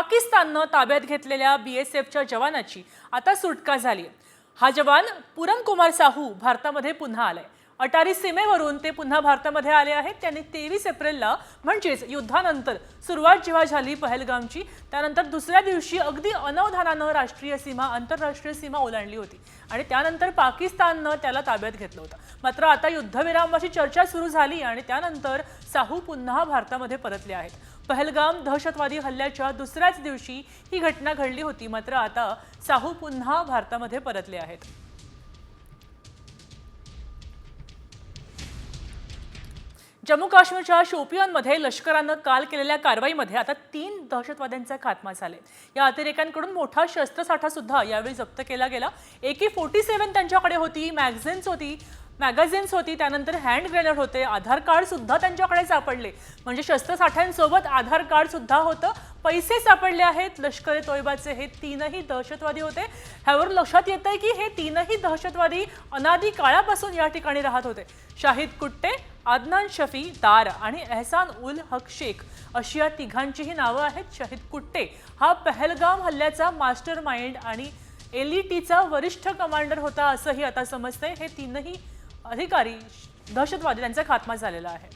पाकिस्ताननं ताब्यात घेतलेल्या बीएसएफच्या जवानाची आता सुटका झाली हा जवान पुरम कुमार साहू भारतामध्ये पुन्हा आलाय. अटारी सीमेवरून ते पुन्हा भारतामध्ये आले आहेत. त्यांनी तेवीस एप्रिलला म्हणजेच युद्धानंतर सुरुवात जेव्हा झाली पहलगामची त्यानंतर दुसऱ्या दिवशी अगदी अनवधानानं राष्ट्रीय सीमा आंतरराष्ट्रीय सीमा ओलांडली होती आणि त्यानंतर पाकिस्ताननं त्याला ताब्यात घेतलं होतं. मात्र आता युद्धविरामाची चर्चा सुरू झाली आणि त्यानंतर साहू पुन्हा भारतामध्ये परतले आहेत. पहलगाम दहशतवादी हल्ल्याच्या दुसऱ्याच दिवशी ही घटना घडली होती. मात्र आता साहू पुन्हा भारतामध्ये परतले आहेत. जम्मू काश्मीरच्या शोपियानमध्ये लष्करानं काल केलेल्या कारवाईमध्ये आता तीन दहशतवाद्यांचा खात्मा झाले. या अतिरेक्यांकडून मोठा शस्त्रसाठा सुद्धा यावेळी जप्त केला गेला. एके फोर्टी सेव्हन त्यांच्याकडे होती मॅगझिन्स होती मॅगझिन्स होती त्यानंतर हँड ग्रेनेड होते आधार कार्ड सुद्धा त्यांच्याकडे सापडले. म्हणजे शस्त्रसाठ्यांसोबत आधार कार्ड सुद्धा होतं. पैसे सापडले आहेत. लष्कर ए तोयबाचे हे तीनही दहशतवादी होते. ह्यावर लक्षात येत आहे की हे तीनही दहशतवादी अनादी काळापासून या ठिकाणी राहत होते. शाहिद कुट्टे आदनान शफी दार आणि एहसान उल हक शेख अशी या तिघांचीही नावं आहेत. शाहिद कुट्टे हा पहलगाम हल्ल्याचा मास्टर माइंड आणि एलईटीचा वरिष्ठ कमांडर होता असंही आता समजतंय. हे तीनही अधिकारी दहशतवादी त्यांचा खात्मा झालेला आहे.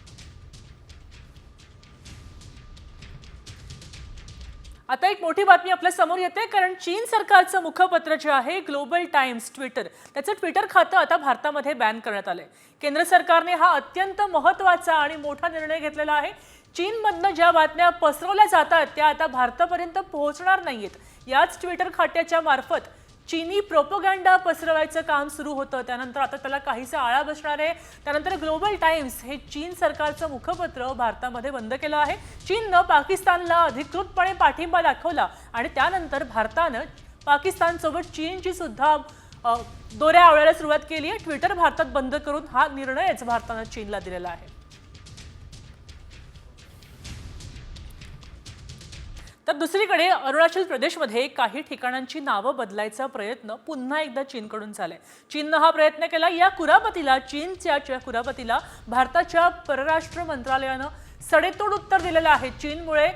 आता एक मोठी बातमी आपल्यासमोर येते कारण चीन सरकारचं मुखपत्र जे आहे ग्लोबल टाइम्स ट्विटर त्याचं ट्विटर खातं आता भारतामध्ये बॅन करण्यात आलंय. केंद्र सरकारने हा अत्यंत महत्त्वाचा आणि मोठा निर्णय घेतलेला आहे. चीनमधनं ज्या बातम्या पसरवल्या जातात त्या आता भारतापर्यंत पोहोचणार नाहीयेत. याच ट्विटर खात्याच्या मार्फत चीनी प्रोपोगँडा पसरवायचं काम सुरू होतं. त्यानंतर आता त्याला काहीसा आळा बसणार आहे. त्यानंतर ग्लोबल टाइम्स हे चीन सरकारचं मुखपत्र भारतामध्ये बंद केलं आहे. चीननं पाकिस्तानला अधिकृतपणे पाठिंबा दाखवला आणि त्यानंतर भारतानं पाकिस्तानसोबत चीनची सुद्धा दोऱ्या आवळायला सुरुवात केली आहे. ट्विटर भारतात बंद करून हा निर्णयच भारतानं चीनला दिलेला आहे. तर दुसरीकडे अरुणाचल प्रदेशमध्ये काही ठिकाणांची नावं बदलायचा प्रयत्न पुन्हा एकदा चीनकडून झालाय. चीननं हा प्रयत्न केला. या कुरापतीला चीनच्या कुरापतीला भारताच्या परराष्ट्र मंत्रालयानं सडेतोड उत्तर दिलेलं आहे. चीनमुळे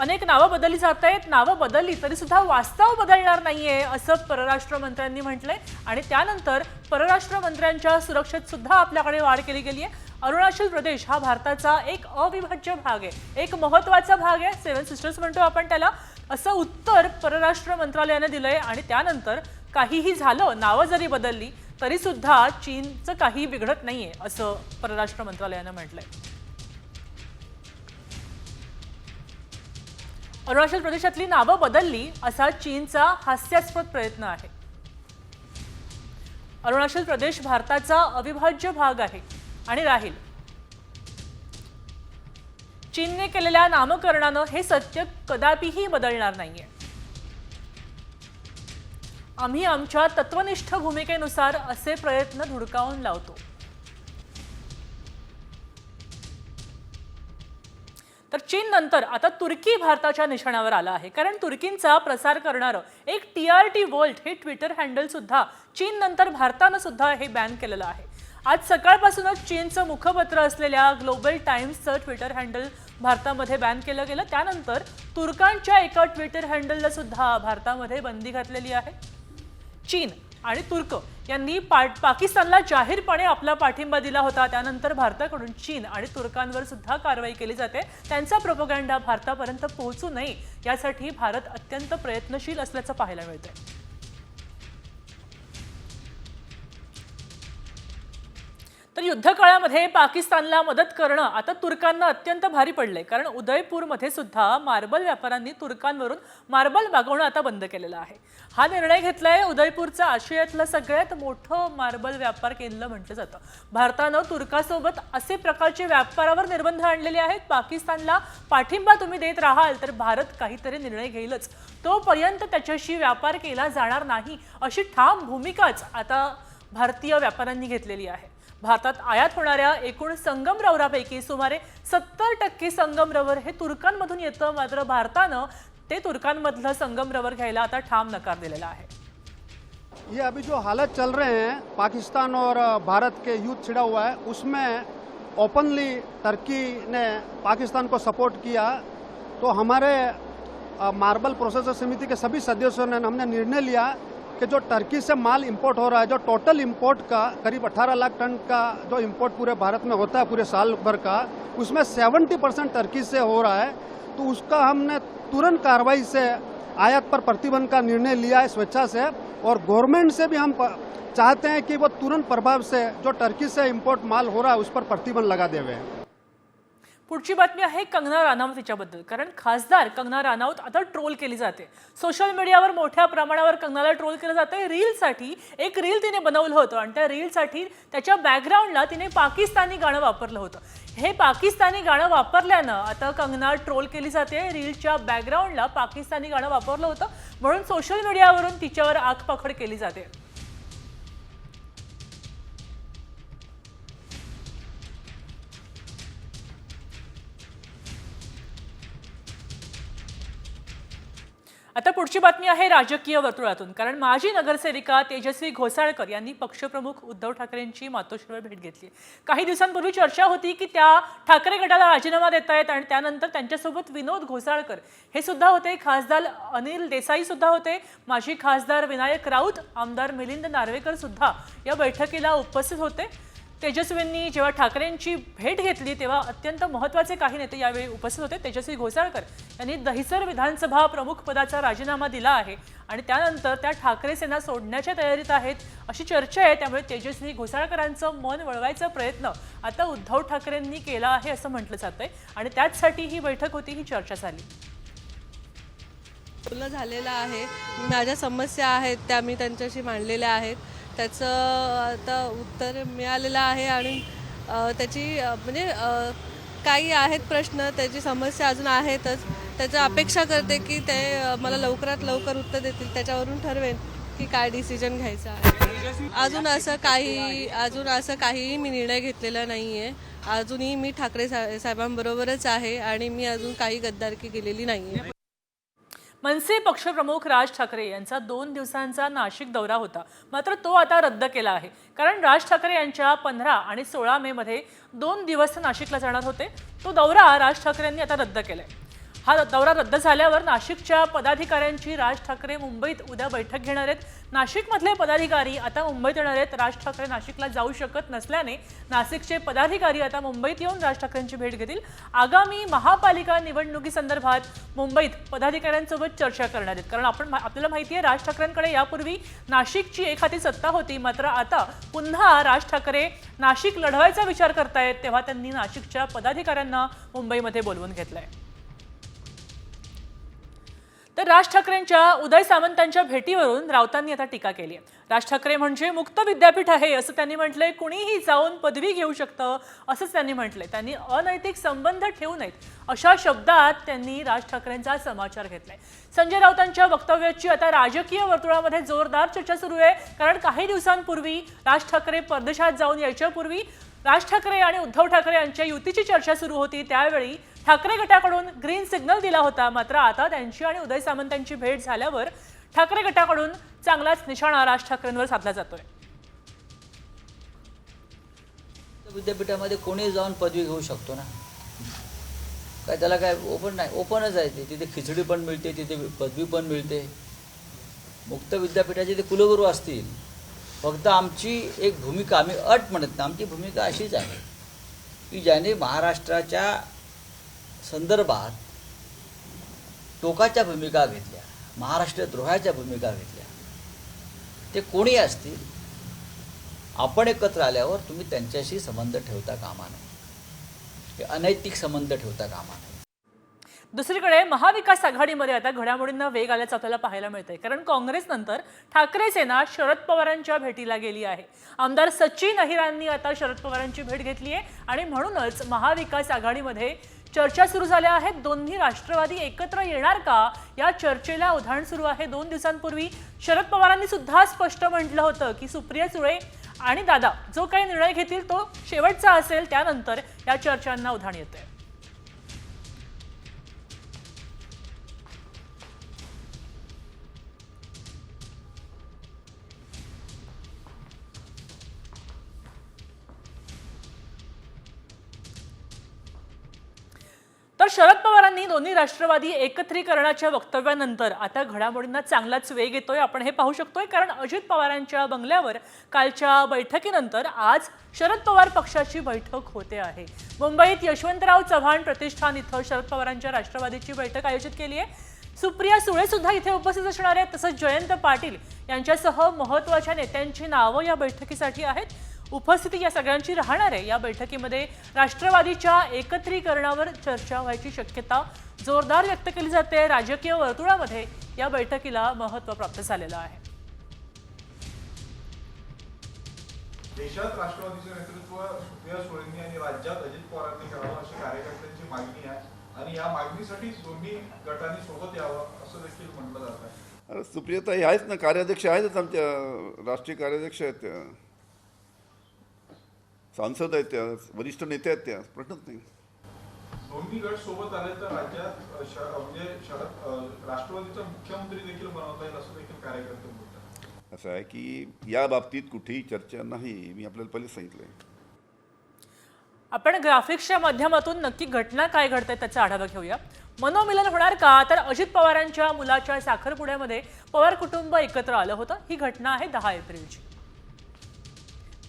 अनेक नावं बदलली जात आहेत. नावं बदलली तरी सुद्धा वास्तव बदलणार नाहीये असं परराष्ट्र मंत्र्यांनी म्हटलंय. आणि त्यानंतर परराष्ट्र मंत्र्यांच्या सुरक्षेत सुद्धा आपल्याकडे वाढ केली गेली आहे अरुणाचल प्रदेश हा भारताचा एक अविभाज्य भाग आहे. एक महत्त्वाचा भाग आहे. सेवन सिस्टर्स म्हणतो आपण त्याला. असं उत्तर परराष्ट्र मंत्रालयानं दिलंय. आणि त्यानंतर काहीही झालं नावं जरी बदलली तरीसुद्धा चीनचं काही बिघडत नाहीये असं परराष्ट्र मंत्रालयानं म्हटलंय. अरुणाचल प्रदेशातली नावं बदलली असा चीनचा हास्यास्पद प्रयत्न आहे. अरुणाचल प्रदेश भारताचा अविभाज्य भाग आहे आणि राहील. चीनने केलेल्या नामकरणानं हे सत्य कदापिही बदलणार नाहीये. आम्ही आमच्या तत्वनिष्ठ भूमिकेनुसार असे प्रयत्न धुडकावून लावतो. तर चीन नंतर आता तुर्की भारताच्या निशाण्यावर आला आहे. कारण तुर्कींचा प्रसार करणारं एक टी आर टी वर्ल्ड हे ट्विटर हँडल सुद्धा चीन नंतर भारतानं सुद्धा हे बॅन केलेलं आहे. आज सकाळपासूनच चीनचं मुखपत्र असलेल्या ग्लोबल टाइम्सचं ट्विटर हँडल भारतामध्ये बॅन केलं गेलं. त्यानंतर तुर्कांच्या एका ट्विटर हँडलला सुद्धा भारतामध्ये बंदी घातलेली आहे. चीन आणि तुर्क यांनी पाकिस्तानला जाहीरपणे आपला पाठिंबा दिला होता. त्यानंतर भारताकडून चीन आणि तुर्कांवर सुद्धा कारवाई केली जाते. त्यांचा प्रोपोगंडा भारतापर्यंत पोहोचू नये यासाठी भारत अत्यंत प्रयत्नशील असल्याचं पाहायला मिळतंय. तर युद्धकाळामध्ये पाकिस्तानला मदत करणं आता तुर्कांना अत्यंत भारी पडलंय. कारण उदयपूरमध्ये सुद्धा मार्बल व्यापाऱ्यांनी तुर्कांवरून मार्बल मागवणं आता बंद केलेलं आहे. हा निर्णय घेतलाय उदयपूरचं आशियातलं सगळ्यात मोठं मार्बल व्यापार केंद्र म्हटलं जातं. भारतानं तुर्कासोबत असे प्रकारचे व्यापारावर निर्बंध आणलेले आहेत. पाकिस्तानला पाठिंबा तुम्ही देत राहाल तर भारत काहीतरी निर्णय घेईलच. तोपर्यंत त्याच्याशी व्यापार केला जाणार नाही अशी ठाम भूमिकाच आता भारतीय व्यापाऱ्यांनी घेतलेली आहे. भारतात आयात होणाऱ्या एकूण संगमरवरापैकी सुमारे सत्तर टक्के संगमरवर हे तुर्कांमधून येतं. मात्र भारतानं ते तुर्कांमधलं संगमरवर घ्यायला आता ठाम नकार दिलेला आहे. ये अभी जो हालत चल रहे हैं पाकिस्तान और भारत के युद्ध छिड़ा हुआ है उसमें ओपनली टर्की ने पाकिस्तान को सपोर्ट किया। तो हमारे मार्बल प्रोसेसर समिति के सभी सदस्यों ने हमने निर्णय लिया कि जो टर्की से माल इंपोर्ट हो रहा है, जो टोटल इंपोर्ट का करीब 18 लाख टन का जो इंपोर्ट पूरे भारत में होता है, पूरे साल भर का, उसमें 70 परसेंट टर्की से हो रहा है तो उसका हमने तुरंत कार्रवाई से आयात पर प्रतिबंध का निर्णय लिया है स्वेच्छा से, और गवर्नमेंट से भी हम चाहते हैं कि वो तुरंत प्रभाव से जो टर्की से इम्पोर्ट माल हो रहा है, उस पर प्रतिबंध लगा देवे पुढची बातमी आहे कंगना राणावत हिच्याबद्दल. कारण खासदार कंगना राणावत आता ट्रोल केली जाते. सोशल मीडियावर मोठ्या प्रमाणावर कंगनाला ट्रोल केलं जातं. रीलसाठी एक रील तिने बनवलं होतं आणि त्या रीलसाठी त्याच्या बॅकग्राऊंडला तिने पाकिस्तानी गाणं वापरलं होतं. हे पाकिस्तानी गाणं वापरल्यानं आता कंगना ट्रोल केली जाते. रीलच्या बॅकग्राऊंडला पाकिस्तानी गाणं वापरलं होतं. म्हणून सोशल मीडियावरून तिच्यावर आगपाखड केली जाते. आता पुढची बातमी आहे राजकीय वर्तुळातून. कारण माजी नगरसेविका तेजस्वी घोसाळकर यांनी पक्षप्रमुख उद्धव ठाकरेंची मातोश्रीवर भेट घेतली. काही दिवसांपूर्वी चर्चा होती की त्या ठाकरे गटाला राजीनामा देत आहेत आणि त्यानंतर त्यांच्यासोबत विनोद घोसाळकर हे सुद्धा होते. खासदार अनिल देसाई सुद्धा होते. माजी खासदार विनायक राऊत आमदार मिलिंद नार्वेकर सुद्धा या बैठकीला उपस्थित होते. तेजस्वींनी जेव्हा ठाकरेंची भेट घेतली तेव्हा अत्यंत महत्त्वाचे काही नेते यावेळी उपस्थित होते. तेजस्वी घोसाळकर यांनी दहिसर विधानसभा प्रमुख पदाचा राजीनामा दिला आहे आणि त्यानंतर त्या ठाकरे सेना सोडण्याच्या तयारीत आहेत अशी चर्चा आहे. त्यामुळे तेजस्वी घोसाळकरांचं मन वळवायचा प्रयत्न आता उद्धव ठाकरेंनी केला आहे असं म्हटलं जातंय आणि त्याचसाठी ही बैठक होती ही चर्चा झाली. पूर्ण झालेलं आहे. माझ्या समस्या आहेत त्या मी त्यांच्याशी मांडलेल्या आहेत. त्याचं आता उत्तर मिळालेलं आहे आणि त्याची म्हणजे काही आहेत प्रश्न त्याची समस्या अजून आहेतच. त्याची अपेक्षा करते की ते मला लवकरात लवकर उत्तर देतील. त्याच्यावरून ठरवेन की काय डिसिजन घ्यायचं आहे. अजून असं काही अजून असं काहीही मी निर्णय घेतलेला नाही आहे अजूनही मी ठाकरे साहेबांबरोबरच आहे आणि मी अजून काही गद्दारकी केलेली नाही आहे मनसे पक्षप्रमुख राज ठाकरे यांचा दोन दिवसांचा नाशिक दौरा होता. मात्र तो आता रद्द केला आहे. कारण राज ठाकरे यांच्या पंधरा आणि सोळा मे मध्ये दोन दिवस नाशिकला जाणार होते. तो दौरा राज ठाकरे यांनी आता रद्द केलाय. हा दौरा रद्द झाल्यावर नाशिकच्या पदाधिकाऱ्यांची राज ठाकरे मुंबईत उद्या बैठक घेणार आहेत. नाशिकमधले पदाधिकारी आता मुंबईत येणार आहेत. राज ठाकरे नाशिकला जाऊ शकत नसल्याने नाशिकचे पदाधिकारी आता मुंबईत येऊन राज ठाकरेंची भेट घेतील. आगामी महापालिका निवडणुकीसंदर्भात मुंबईत पदाधिकाऱ्यांसोबत चर्चा करणार आहेत. कारण आपण आपल्याला माहिती आहे राज ठाकरेंकडे यापूर्वी नाशिकची एक हाती सत्ता होती. मात्र आता पुन्हा राज ठाकरे नाशिक लढवायचा विचार करतायत तेव्हा त्यांनी नाशिकच्या पदाधिकाऱ्यांना मुंबईमध्ये बोलवून घेतलं आहे तर राज ठाकरेंच्या उदय सामंतांच्या भेटीवरून राऊतांनी आता टीका केली आहे. राज ठाकरे म्हणजे मुक्त विद्यापीठ आहे असं त्यांनी म्हटलंय. कुणीही जाऊन पदवी घेऊ शकतं असंच त्यांनी म्हटलंय. त्यांनी अनैतिक संबंध ठेवू नयेत अशा शब्दात त्यांनी राज ठाकरेंचा समाचार घेतलाय. संजय राऊतांच्या वक्तव्याची आता राजकीय वर्तुळामध्ये जोरदार चर्चा सुरू आहे. कारण काही दिवसांपूर्वी राज ठाकरे परदेशात जाऊन यायच्यापूर्वी राज ठाकरे आणि उद्धव ठाकरे यांच्या युतीची चर्चा सुरू होती. त्यावेळी ठाकरे गटाकडून ग्रीन सिग्नल दिला होता. मात्र आता त्यांची आणि उदय सामंतांची भेट झाल्यावर ठाकरे गटाकडून चांगलाच निशाणा राज ठाकरेंवर साधला जातोय. विद्यापीठामध्ये कोणी जाऊन पदवी घेऊ शकतो ना? काय त्याला काय ओपन नाही. ओपनच आहे ते. तिथे खिचडी पण मिळते तिथे पदवी पण मिळते. मुक्त विद्यापीठाचे ते कुलगुरू असतील. फक्त आमची एक भूमिका आम्ही अट म्हणत नाही. आमची भूमिका अशीच आहे की ज्याने महाराष्ट्राच्या संदर्भात टोकाच्या भूमिका घेतल्या महाराष्ट्र द्रोहाच्या भूमिका घेतल्या. ते कोणी असतील? आपण एकत्र आल्यावर तुम्ही त्यांच्याशी संबंध ठेवता कामा नये. अनैतिक संबंध ठेवता कामा नये. दुसरीकडे महाविकास आघाडीमध्ये आता घडामोडींना वेग आल्याचं आपल्याला पाहायला मिळतंय. कारण काँग्रेसनंतर ठाकरे सेना शरद पवारांच्या भेटीला गेली आहे. आमदार सचिन अहिरांनी आता शरद पवारांची भेट घेतली आहे आणि म्हणूनच महाविकास आघाडीमध्ये चर्चा सुरू झाल्या आहेत. दोन्ही राष्ट्रवादी एकत्र येणार का? या चर्चेला उधाण सुरू आहे. दोन दिवसांपूर्वी शरद पवारांनी सुद्धा स्पष्ट म्हटलं होतं की सुप्रिया सुळे आणि दादा जो काही निर्णय घेतील तो शेवटचा असेल. त्यानंतर या चर्चांना उधाण येते शरद पवारांनी दोन्ही राष्ट्रवादी एकत्रीकरणाच्या वक्तव्यानंतर आता घडामोडींना चांगलाच वेग येतोय आपण हे पाहू शकतोय. कारण अजित पवारांच्या बंगल्यावर कालच्या बैठकीनंतर आज शरद पवार पक्षाची बैठक होते आहे. मुंबईत यशवंतराव चव्हाण प्रतिष्ठान इथं शरद पवारांच्या राष्ट्रवादीची बैठक आयोजित केली आहे. सुप्रिया सुळे सुद्धा इथे उपस्थित असणार आहेत तसंच जयंत पाटील यांच्यासह महत्त्वाच्या नेत्यांची नावं या बैठकीसाठी आहेत. उपस्थिती या सगळ्यांची राहणार आहे. या बैठकीमध्ये राष्ट्रवादीच्या एकत्रीकरणावर चर्चा व्हायची शक्यता जोरदार व्यक्त केली जाते. राजकीय वर्तुळामध्ये या बैठकीला महत्त्व प्राप्त झालेलं आहे. देशात राष्ट्रवादीचे नेतृत्व सुप्रिया सुळेंनी आणि राज्यात अजित पवारांनी करावं अशी कार्यकर्त्यांची मागणी आहे. आणि या मागणीसाठी दोन्ही गटांनी सोबत यावं असं देखील म्हटलं जात आहे. अरे सुप्रियाताई आहेच ना कार्याध्यक्ष आहेतच आमच्या राष्ट्रीय कार्याध्यक्ष आहेत. सांसद आहेत त्या वरिष्ठ नेते आहेत त्या प्रश्नच नाही. दोन्ही गट सोबत आले तर राज्यात म्हणजे शरद राष्ट्रवादीचा मुख्यमंत्री देखील बनवता येईल असं देखील कार्यकर्ते असं आहे की या बाबतीत कुठेही चर्चा नाही मी आपल्याला पहिलेच सांगितलंय. आपण ग्राफिक्सच्या माध्यमातून नक्की घटना काय घडते त्याचा आढावा घेऊया. मनोमिलन होणार का? तर अजित पवारांच्या मुलाच्या साखरपुड्यामध्ये पवार कुटुंब एकत्र आलं होतं. ही घटना आहे दहा एप्रिलची.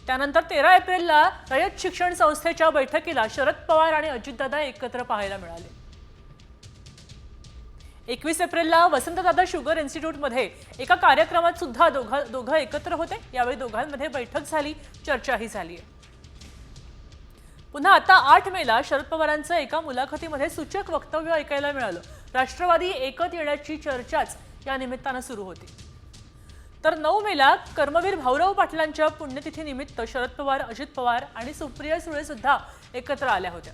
त्यानंतर तेरा एप्रिलला रयत शिक्षण संस्थेच्या बैठकीला शरद पवार आणि अजितदादा एकत्र पाहायला मिळाले. एकवीस एप्रिलला वसंतदादा शुगर इन्स्टिट्यूटमध्ये एका कार्यक्रमात सुद्धा दोघं दोघं एकत्र होते. यावेळी दोघांमध्ये बैठक झाली चर्चाही झाली आहे पुन्हा आता आठ मेला शरद पवारांचं एका मुलाखतीमध्ये सूचक वक्तव्य ऐकायला मिळालं. राष्ट्रवादी एकत येण्याची चर्चाच या निमित्तानं सुरू होती. तर नऊ मेला कर्मवीर भाऊराव पाटलांच्या पुण्यतिथीनिमित्त शरद पवार अजित पवार आणि सुप्रिया सुळे सुद्धा एकत्र आल्या होत्या.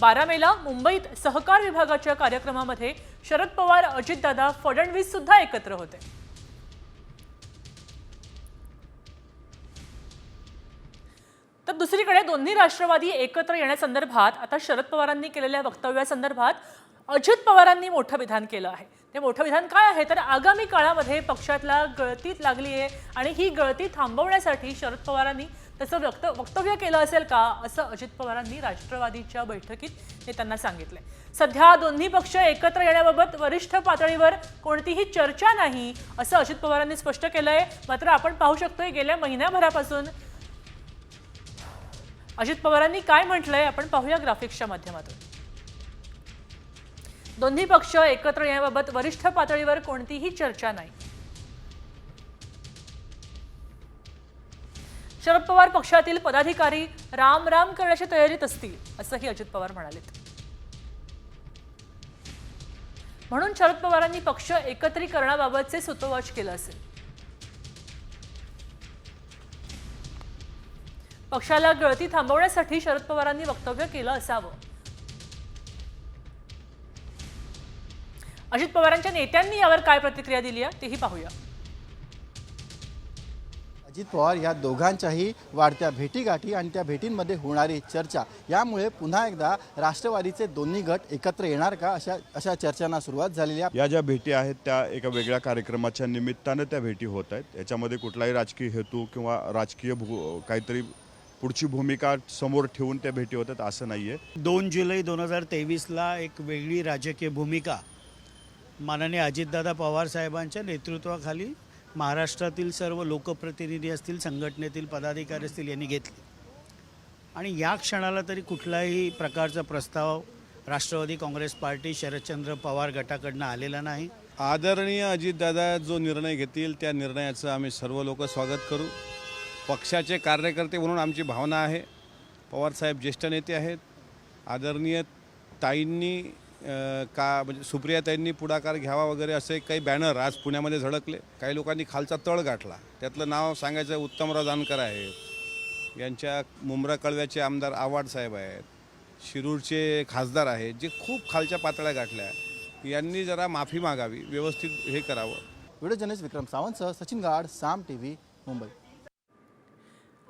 बारा मेला मुंबईत सहकार विभागाच्या कार्यक्रमामध्ये शरद पवार अजितदादा फडणवीस सुद्धा एकत्र होते. तर दुसरीकडे दोन्ही राष्ट्रवादी एकत्र येण्यासंदर्भात आता शरद पवारांनी केलेल्या वक्तव्यासंदर्भात अजित पवारांनी मोठं विधान केलं आहे. ते मोठं विधान काय आहे? तर आगामी काळामध्ये पक्षातला गळतीत लागली आहे आणि ही गळती थांबवण्यासाठी शरद पवारांनी तसं वक्त वक्तव्य केलं असेल का? असं अजित पवारांनी राष्ट्रवादीच्या बैठकीत नेत्यांना सांगितलंय. सध्या दोन्ही पक्ष एकत्र येण्याबाबत वरिष्ठ पातळीवर कोणतीही चर्चा नाही असं अजित पवारांनी स्पष्ट केलंय. मात्र आपण पाहू शकतोय गेल्या महिन्याभरापासून अजित पवारांनी काय म्हटलंय? आपण पाहूया ग्राफिक्सच्या माध्यमातून. दोन्ही पक्ष एकत्र येण्याबाबत वरिष्ठ पातळीवर कोणतीही चर्चा नाही. शरद पवार पक्षातील पदाधिकारी राम राम करण्याच्या तयारीत असतील असंही अजित पवार म्हणालेत. म्हणून शरद पवारांनी पक्ष एकत्रीकरणाबाबतचे सुतोवाच केलं असेल. पक्षाला गळती थांबवण्यासाठी शरद पवारांनी वक्तव्य केलं असावं. अजित पवारांच्या नेत्यांनी यावर काय प्रतिक्रिया दिली आहे तेही पाहूया. अजित पवार या दोघांच्याही वाढत्या भेटीगाठी आणि त्या भेटींमध्ये होणारी चर्चा यामुळे पुन्हा एकदा राष्ट्रवादीचे दोन्ही गट एकत्र येणार का अशा अशा चर्चांना सुरुवात झालेली आहे. या ज्या भेटी आहेत त्या एका वेगळ्या कार्यक्रमाच्या निमित्तानं त्या भेटी होत आहेत. याच्यामध्ये कुठलाही राजकीय हेतू किंवा राजकीय भू काहीतरी पुढची भूमिका समोर ठेवून त्या भेटी होतात असं नाही आहे दोन जुलै दोन हजार तेवीसला एक वेगळी राजकीय भूमिका माननीय अजितदादा पवार साहेबांच्या नेतृत्वाखाली महाराष्ट्रातील सर्व लोकप्रतिनिधी असतील संघटनेतील पदाधिकारी असतील यांनी घेतले. आणि या क्षणाला तरी कुठलाही प्रकारचा प्रस्ताव राष्ट्रवादी काँग्रेस पार्टी शरदचंद्र पवार गटाकडनं आलेला नाही. आदरणीय अजितदादा जो निर्णय घेतील त्या निर्णयाचं आम्ही सर्व लोक स्वागत करू. पक्षाचे कार्यकर्ते म्हणून आमची भावना आहे. पवारसाहेब ज्येष्ठ नेते आहेत. आदरणीय ताईंनी का म्हणजे सुप्रियाताईंनी पुढाकार घ्यावा वगैरे असे काही बॅनर आज पुण्यामध्ये झळकले. काही लोकांनी खालचा तळ गाठला. त्यातलं नाव सांगायचं उत्तमराव जानकर आहे. यांच्या मुंब्रा कळव्याचे आमदार आव्हाड साहेब आहेत. शिरूरचे खासदार आहेत जे खूप खालच्या पातळ्या गाठल्या. यांनी जरा माफी मागावी व्यवस्थित हे करावं. व्हिडिओ जर्नलिस्ट विक्रम सावंतसह सचिन गाड साम टी व्ही मुंबई.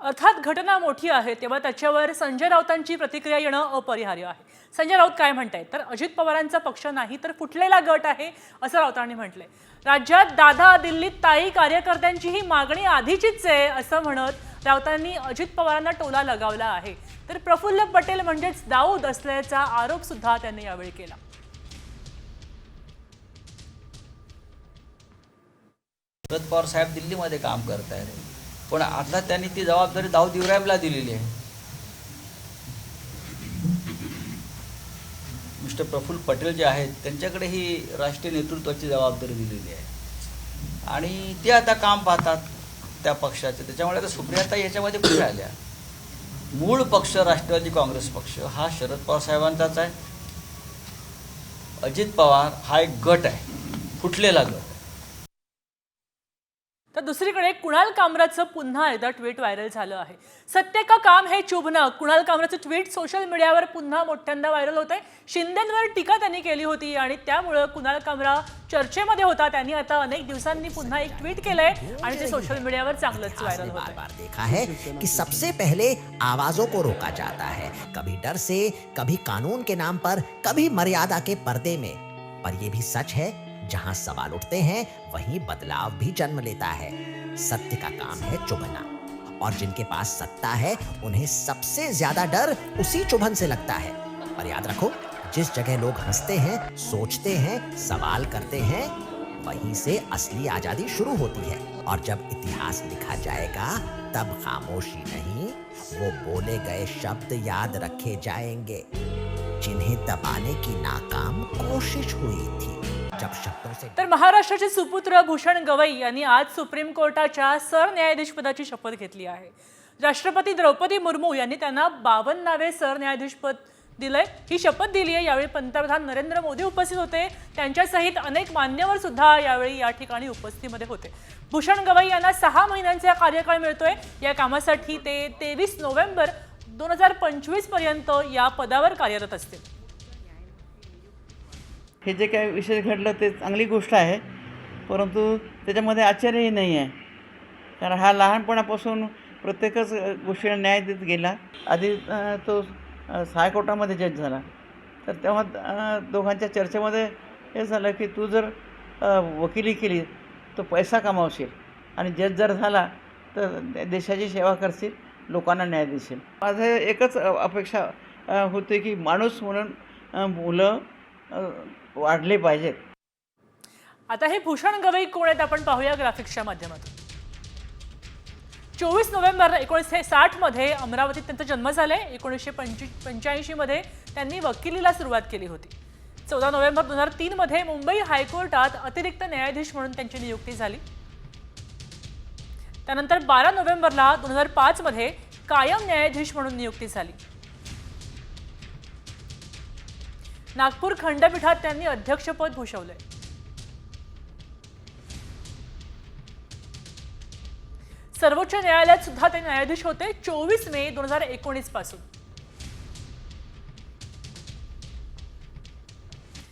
अर्थात घटना मोठी आहे तेव्हा त्याच्यावर संजय राऊतांची प्रतिक्रिया येणं अपरिहार्य आहे. संजय राऊत काय म्हणतायत? तर अजित पवारांचा पक्ष नाही तर फुटलेला गट आहे असं राऊतांनी म्हटलंय. राज्यात दादा दिल्लीत ताई कार्यकर्त्यांची ही मागणी आधीचीच आहे असं म्हणत राऊतांनी अजित पवारांना टोला लगावला आहे. तर प्रफुल्ल पटेल म्हणजेच दाऊद असल्याचा आरोप सुद्धा त्यांनी यावेळी केला. शरद पवार साहेब दिल्लीमध्ये काम करत आहेत पण आता त्यांनी ती जबाबदारी दाऊद इब्राहिमला दिलेली आहे. मिस्टर प्रफुल्ल पटेल जे आहेत त्यांच्याकडे ही राष्ट्रीय नेतृत्वाची जबाबदारी दिलेली आहे. आणि ते आता काम पाहतात त्या पक्षाचे. त्याच्यामुळे आता सुप्रियाता याच्यामध्ये कुठे आल्या मूळ पक्ष राष्ट्रवादी काँग्रेस पक्ष हा शरद पवार साहेबांचाच आहे. अजित पवार हा एक गट आहे. फुटलेला गट तर दुसरीकडे कुणाल कामराचं पुन्हा एकदा ट्विट व्हायरल झालं आहे. सत्य का काम हे चुभणं? कुणाल कामराचं ट्विट सोशल मीडियावर पुन्हा मोठ्यांदा व्हायरल होत आहे शिंदेंवर टीका त्यांनी केली होती आणि त्यामुळं कुणाल कामरा चर्चेमध्ये होता. त्यांनी आता अनेक दिवसांनी पुन्हा एक ट्विट केलंय आणि ते सोशल मीडियावर चांगलंच व्हायरल होत देखा है कि सबसे पहले आवाजों को रोका जाता है। कभी डर से कभी कानून के नाम पर कभी मर्यादा के पर्दे में। पर ये भी सच है जहाँ सवाल उठते हैं, वहीं बदलाव भी जन्म लेता है। सत्य का काम है चुभना, और जिनके पास सत्ता है, उन्हें सबसे ज़्यादा डर उसी चुभन से लगता है। पर याद रखो, जिस जगह लोग हँसते हैं, सोचते हैं, सवाल करते हैं, वहीं से असली आज़ादी शुरू होती है। और जब इतिहास लिखा जाएगा, तब खामोशी नहीं, वो बोले गए शब्द याद रखे जाएँगे। जिन्हें दबाने की नाकाम कोशिश हुई थी। तर महाराष्ट्राचे सुपुत्र भूषण गवई यांनी आज सुप्रीम कोर्टाच्या सरन्यायाधीशपदाची शपथ घेतली आहे. राष्ट्रपती द्रौपदी मुर्मू यांनी त्यांना बावन्नावे सरन्यायाधीश पद दिलंय. ही शपथ दिली आहे यावेळी पंतप्रधान नरेंद्र मोदी उपस्थित होते. त्यांच्यासहित अनेक मान्यवर सुद्धा यावेळी या ठिकाणी उपस्थितीमध्ये होते. भूषण गवई यांना सहा महिन्यांचा कार्यकाळ मिळतोय. या कामासाठी ते तेवीस नोव्हेंबर दोन हजार पंचवीसपर्यंत या पदावर कार्यरत असतील. हे जे काय विशेष घडलं ते चांगली गोष्ट आहे. परंतु त्याच्यामध्ये आश्चर्यही नाही आहे. कारण हा लहानपणापासून प्रत्येकच गोष्टीला न्याय देत गेला. आधी तो हायकोर्टामध्ये जज झाला. तर तेव्हा दोघांच्या चर्चेमध्ये हे झालं की तू जर वकिली केली तर पैसा कमावशील. आणि जज जर झाला तर देशाची सेवा करशील लोकांना न्याय देशील. माझं एकच अपेक्षा होते की माणूस म्हणून मुलं वाढले पाहिजेत. आता हे भूषण गवई कोण आहेत आपण पाहूया ग्राफिक्सच्या माध्यमातून. चोवीस नोव्हेंबर एकोणीसशे साठमध्ये अमरावतीत त्यांचा जन्म झाला आहे एकोणीसशे पंचवी पंच्याऐंशीमध्ये त्यांनी वकिलीला सुरुवात केली होती. चौदा नोव्हेंबर दोन हजार तीनमध्ये मुंबई हायकोर्टात अतिरिक्त न्यायाधीश म्हणून त्यांची नियुक्ती झाली. त्यानंतर बारा नोव्हेंबरला दोन हजार पाचमध्ये कायम न्यायाधीश म्हणून नियुक्ती झाली. नागपूर खंडपीठात त्यांनी अध्यक्षपद भूषवलंय. सर्वोच्च न्यायालयात सुद्धा ते न्यायाधीश होते चोवीस मे दोन हजार एकोणीसपासून.